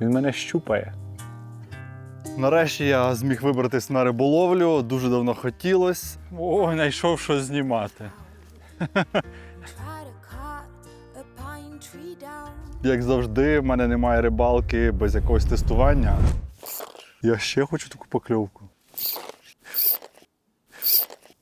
Він мене щупає. Нарешті я зміг вибратись на риболовлю, дуже давно хотілося. О, знайшов що знімати. Як завжди, в мене немає рибалки без якогось тестування. Я ще хочу таку покльовку.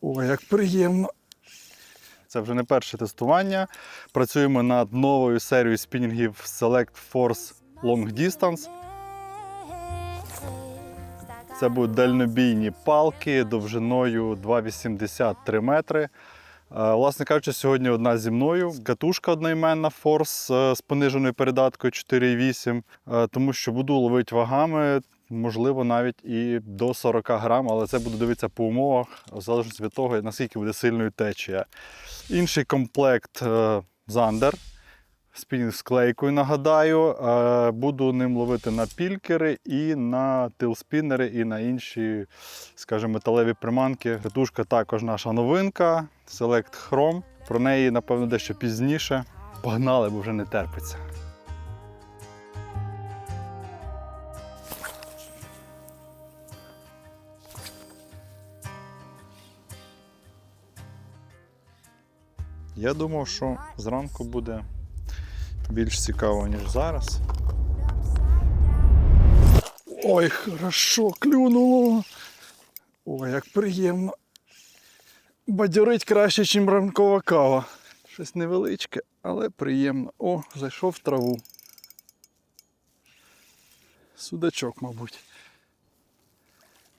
О, як приємно. Це вже не перше тестування. Працюємо над новою серією спінінгів Select Force Long Distance. Це будуть дальнобійні палки довжиною 2,83 метри. Е, Власне кажучи, сьогодні одна зі мною. Катушка одноіменна Force е, з пониженою передаткою 4,8, е, тому що буду ловити вагами, можливо, навіть і до 40 грам, але це буду дивитися по умовах, в залежності від того, наскільки буде сильною течія. Інший комплект Zander. Спінінг з клейкою, нагадаю. Е, Буду ним ловити на пількери і на тилспінери, і на інші, скажімо, металеві приманки. Катушка також наша новинка Select Chrome. Про неї, напевно, дещо пізніше. Погнали, бо вже не терпиться. Я думав, що зранку буде більш цікаво, ніж зараз. Ой, хорошо, клюнуло. Ой, як приємно. Бадьорить краще, ніж ранкова кава. Щось невеличке, але приємно. О, зайшов в траву. Судачок, мабуть.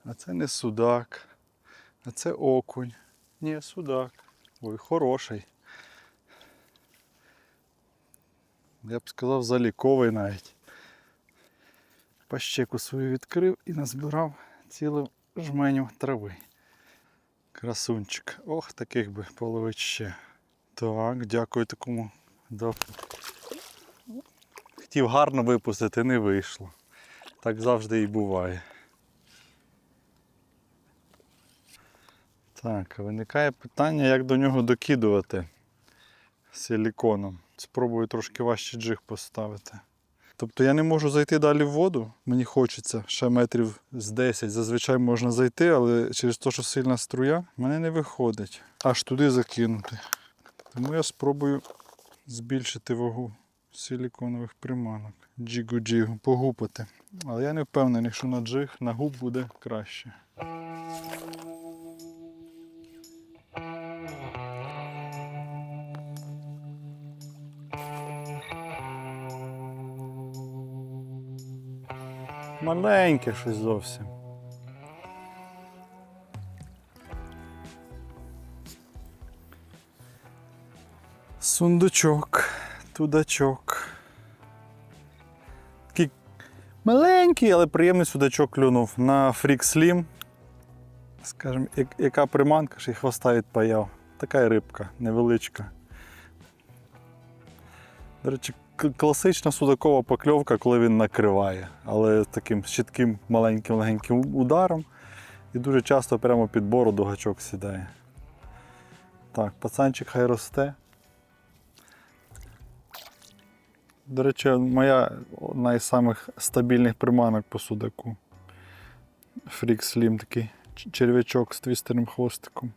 А це не судак, а це окунь. Ні, судак. Ой, хороший. Я б сказав, заліковий навіть. Пащеку свою відкрив і назбирав цілу жменю трави. Красунчик. Ох, таких би половить ще. Так, дякую такому. Да. Хотів гарно випустити, не вийшло. Так завжди і буває. Так, виникає питання, як до нього докидувати силіконом. Спробую трошки важче джиг поставити. Тобто я не можу зайти далі в воду, мені хочеться ще метрів з 10. Зазвичай можна зайти, але через те, що сильна струя, мене не виходить аж туди закинути. Тому я спробую збільшити вагу силіконових приманок. Джигу-джигу, погупати. Але я не впевнений, що на джиг на губ буде краще. Маленьке щось зовсім. Сундучок, тудачок. Такий маленький, але приємний судачок клюнув на Freak Slim. Скажем, яка приманка, ще й хвоста відпаяв. Така рибка, невеличка. До речі, класична судакова покльовка, коли він накриває, але таким чітким маленьким легеньким ударом. І дуже часто прямо під бороду гачок сідає. Так, пацанчик хай росте. До речі, моя одна із самих стабільних приманок по судаку. Фрік Slim такий черв'ячок з твістерним хвостиком.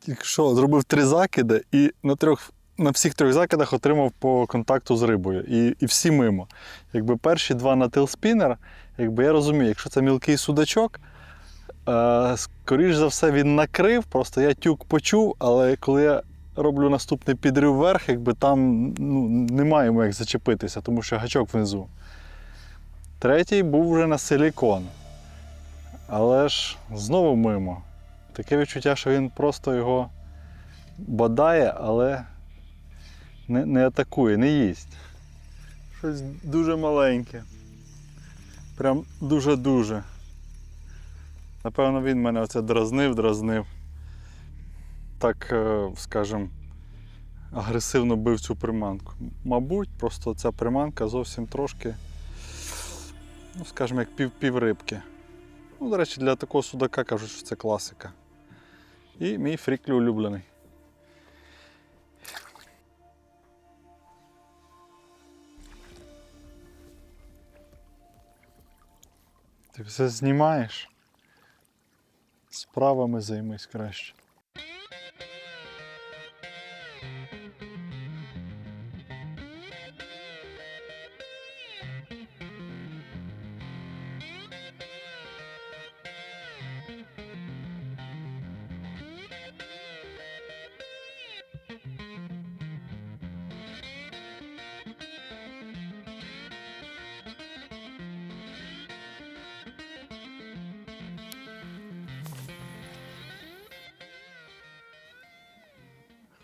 Тільки що зробив три закиди і на трьох. На всіх трьох закидах отримав по контакту з рибою. І, і всі мимо. Якби перші два на тилспінер, якби я розумію, якщо це мілкий судачок, е, скоріш за все він накрив, просто я тюк почув, але коли я роблю наступний підрив вверх, якби там ну, немає як зачепитися, тому що гачок внизу. Третій був вже на силікон. Але ж знову мимо. Таке відчуття, що він просто його бадає, але не, не атакує, не їсть. Щось дуже маленьке. Прям дуже-дуже. Напевно, він мене оце дразнив, дразнив. Так, е, скажем, агресивно бив цю приманку. Мабуть, просто ця приманка зовсім трошки, ну, скажімо, як пів, піврибки. Ну, до речі, для такого судака кажуть, що це класика. І мій фріклі улюблений. Ти все знімаєш? Справами займись краще.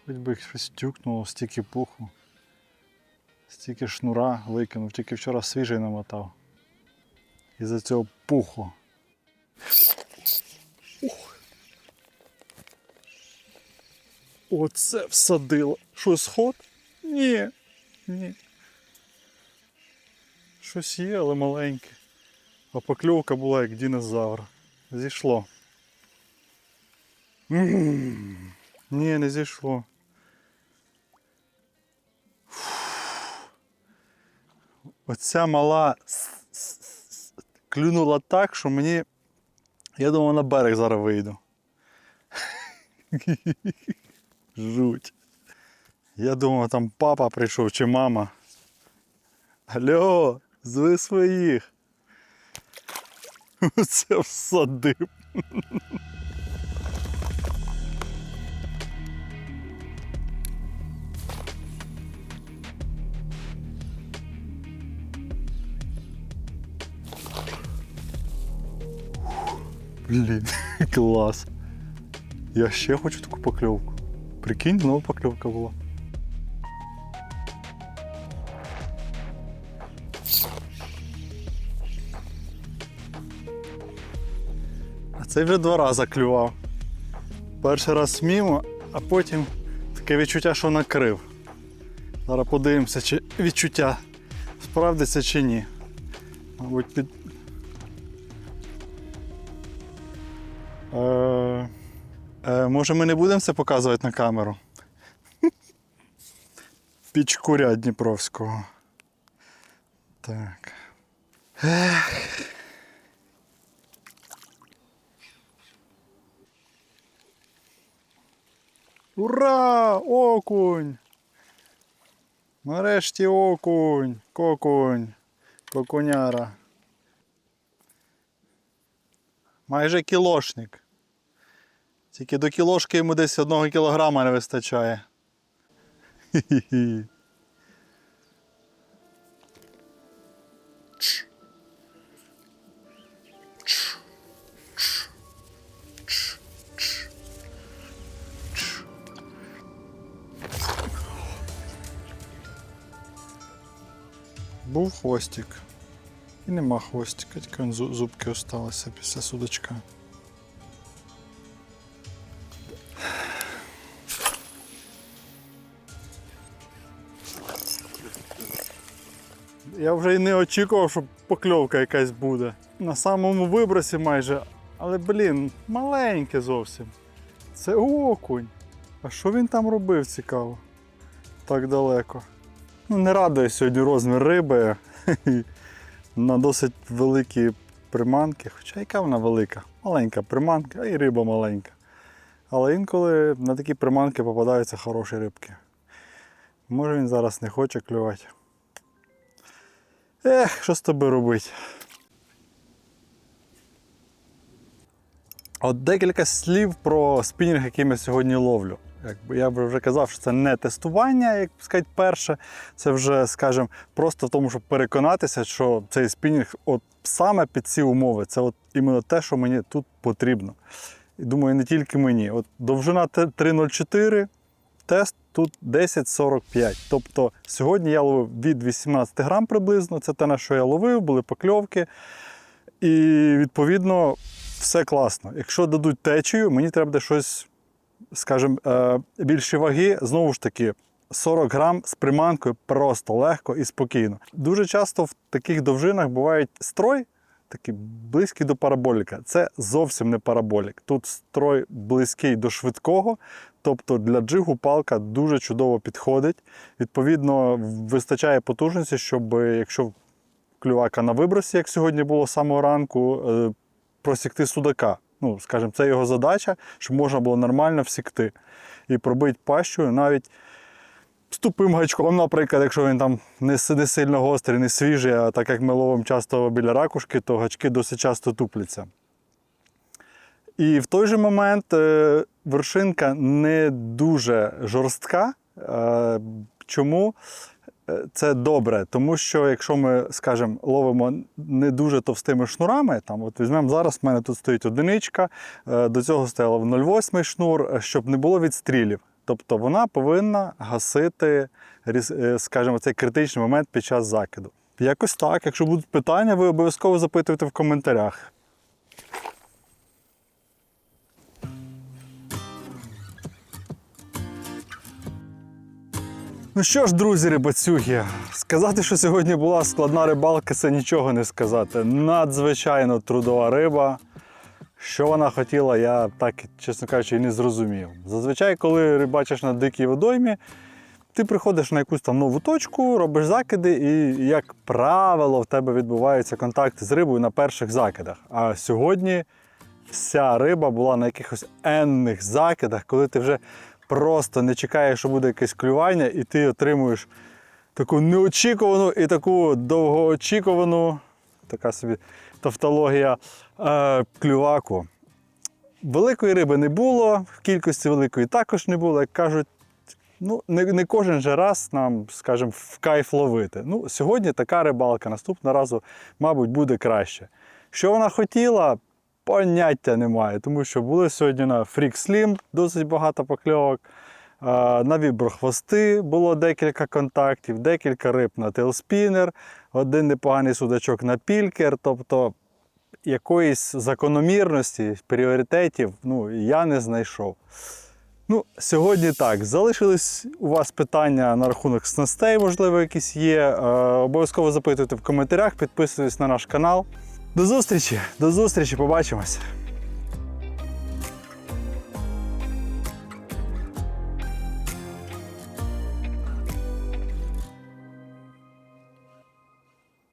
Хоч би щось тюкнуло, стільки пуху, стільки шнура викинув, тільки вчора свіжий намотав. Із-за цього пуху. Ух. Оце всадило. Що, сход? Ні. Ні. Щось є, але маленьке. А покльовка була як динозавра. Зійшло. М. Ні, не зійшло. Оця мала клюнула так, що мені. Я думав, на берег зараз вийду. Жуть. Я думав, там папа прийшов чи мама. Алло, зви своїх. Оце всадив. Блін, клас. Я ще хочу таку покльовку. Прикинь, знову покльовка була. А цей вже два рази клював. Перший раз мімо, а потім таке відчуття, що накрив. Зараз подивимося, чи відчуття справдиться чи ні. Мабуть, під, Е, е, може, ми не будемо це показувати на камеру? Пічкуря Дніпровського. Так. Ех. Ура! Окунь! Нарешті окунь! Кокунь! Кокуняра. Майже кілошник. Тільки до кілошки йому десь одного кілограма не вистачає. Чш. Чш. Чш. Чш. Був хвостик. І нема хвостика, тільки зубки осталися після судочка. Я вже і не очікував, що покльовка якась буде. На самому вибросі майже, але блін, маленьке зовсім. Це окунь. А що він там робив, цікаво? Так далеко. Ну, не радує сьогодні розмір риби. на досить великі приманки. Хоча яка вона велика? Маленька приманка, і риба маленька. Але інколи на такі приманки попадаються хороші рибки. Може він зараз не хоче клювати. Ех, що з тобою робити? От декілька слів про спінінг, який я сьогодні ловлю. Якби я б вже казав, що це не тестування, як сказати, перше. Це вже, скажімо, просто в тому, щоб переконатися, що цей спінінг от саме під ці умови. Це от іменно те, що мені тут потрібно. І думаю, не тільки мені. От довжина 3,04, тест тут 10,45. Тобто сьогодні я ловив від 18 грам приблизно. Це те, на що я ловив, були покльовки. І відповідно все класно. Якщо дадуть течію, мені треба буде щось, скажімо, е, більші ваги. Знову ж таки, 40 грам з приманкою просто легко і спокійно. Дуже часто в таких довжинах бувають строй, такий близький до параболіка. Це зовсім не параболік. Тут строй близький до швидкого, тобто для джигу палка дуже чудово підходить. Відповідно, вистачає потужності, щоб якщо клювака на вибросі, як сьогодні було з самого ранку, е, просікти судака. Ну, скажімо, це його задача, щоб можна було нормально всікти і пробити пащу навіть з тупим гачком, наприклад, якщо він там не, не сильно гострий, не свіжий, а так як ми ловимо часто біля ракушки, то гачки досить часто тупляться. І в той же момент е, вершинка не дуже жорстка. Е, чому? Е, Це добре, тому що якщо ми, скажімо, ловимо не дуже товстими шнурами, там от візьмемо зараз, в мене тут стоїть одиничка, е, до цього стояла 0,8 шнур, е, щоб не було відстрілів. Тобто вона повинна гасити, скажімо, цей критичний момент під час закиду. Якось так. Якщо будуть питання, ви обов'язково запитуйте в коментарях. Ну що ж, друзі рибацюги, сказати, що сьогодні була складна рибалка, це нічого не сказати. Надзвичайно трудова риба. Що вона хотіла, я так, чесно кажучи, і не зрозумів. Зазвичай, коли рибачиш на дикій водоймі, ти приходиш на якусь там нову точку, робиш закиди, і, як правило, в тебе відбуваються контакти з рибою на перших закидах. А сьогодні вся риба була на якихось енних закидах, коли ти вже просто не чекаєш, що буде якесь клювання, і ти отримуєш таку неочікувану і таку довгоочікувану, така собі тавтологія, е, клюваку. Великої риби не було, в кількості великої також не було. Як кажуть, ну, не, не кожен же раз нам, скажімо, в кайф ловити. Ну, сьогодні така рибалка, наступного разу, мабуть, буде краще. Що вона хотіла, поняття немає, тому що були сьогодні на Freak Slim досить багато покльовок. На віброхвости було декілька контактів, декілька риб на телспінер, один непоганий судачок на пількер. Тобто якоїсь закономірності, пріоритетів ну, я не знайшов. Ну, сьогодні так. Залишились у вас питання на рахунок снастей, можливо, якісь є. Обов'язково запитуйте в коментарях, підписуйтесь на наш канал. До зустрічі, до зустрічі, побачимось.